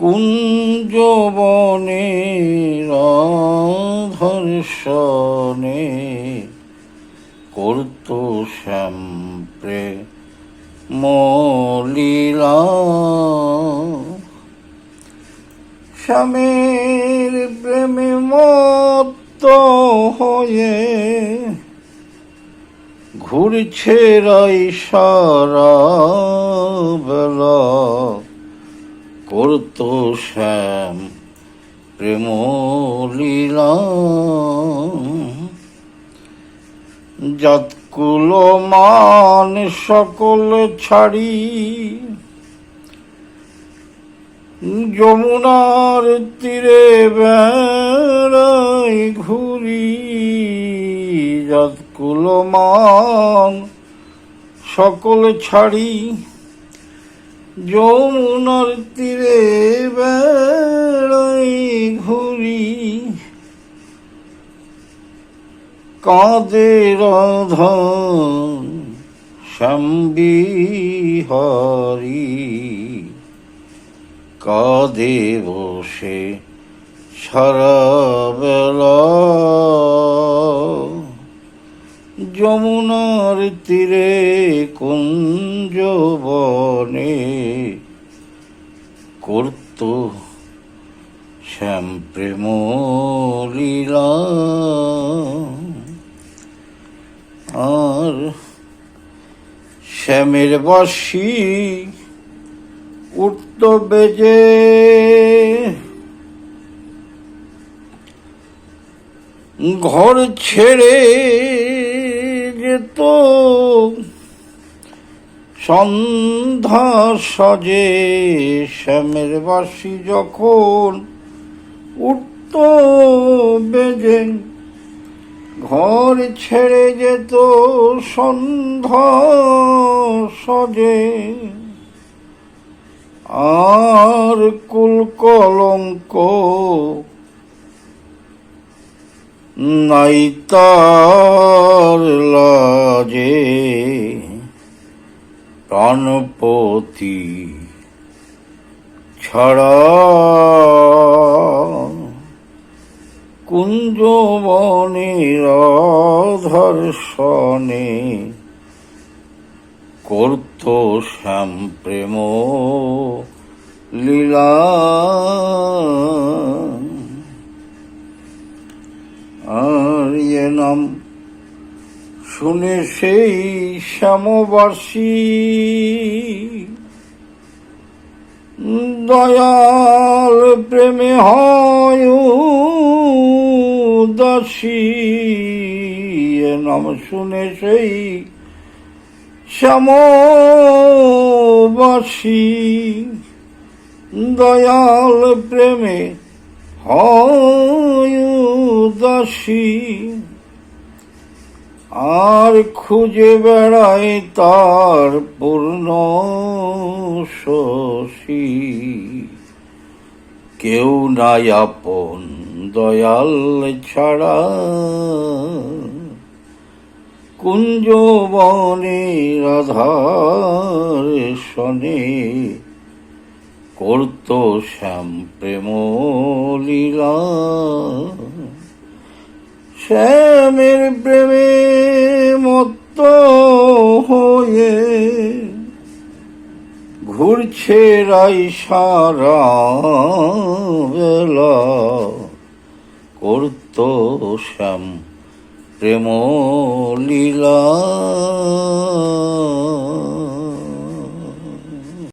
কুঞ্জবনে ধর্ষণে করত শ্যাম্প্রে মলীলা। স্বামীর প্রেমে মত হয়ে ঘুরছে রাই সারা বেলা। করত শ্যাম, প্রেম লীলা। জাতকুল মান সকল ছাড়ি। যমুনার তীরে বেড়াই ঘুরি। জাতকুল মান সকল ছাড়ি। যমুনার তীরে বেড়াই ঘুরি। কাঁদে রাধন শ্যামবিহারি কাঁদে বসে সারা বেলা। যমুনার তীরে কুঞ্জ বনে করত শ্যাম প্রেম লীলা। আর শ্যামের বাসি উঠত বেজে। ঘর ছেড়ে যেত সন্ধ্যা সজে শ্যামের বাসি যখন উঠত বেজে, ঘর ছেড়ে যেত সন্ধ্যা সজে। আর কুল কলঙ্ক নাই তার লাজে প্রাণপতি ছাড়া কুঞ্জবনের ধর্ষণে করত শ্যাম প্রেম লীলা নাম শুনে সেই শ্যামবাসী। দয়াল প্রেমে হয় দাসী নাম শুনে সেই শ্যামবাসী। দয়াল প্রেমে হয় দাসী আর খুঁজে বেড়ায় তার পূর্ণ শশী। কেউ নাই আপন দয়াল ছাড়া। কুঞ্জবনে রাধার শনে করত শ্যাম প্রেম লীলা শ্যামের প্রেমে মত্ত হয়ে ঘুরছে রাই সারা করত শ্যাম প্রেম লীলা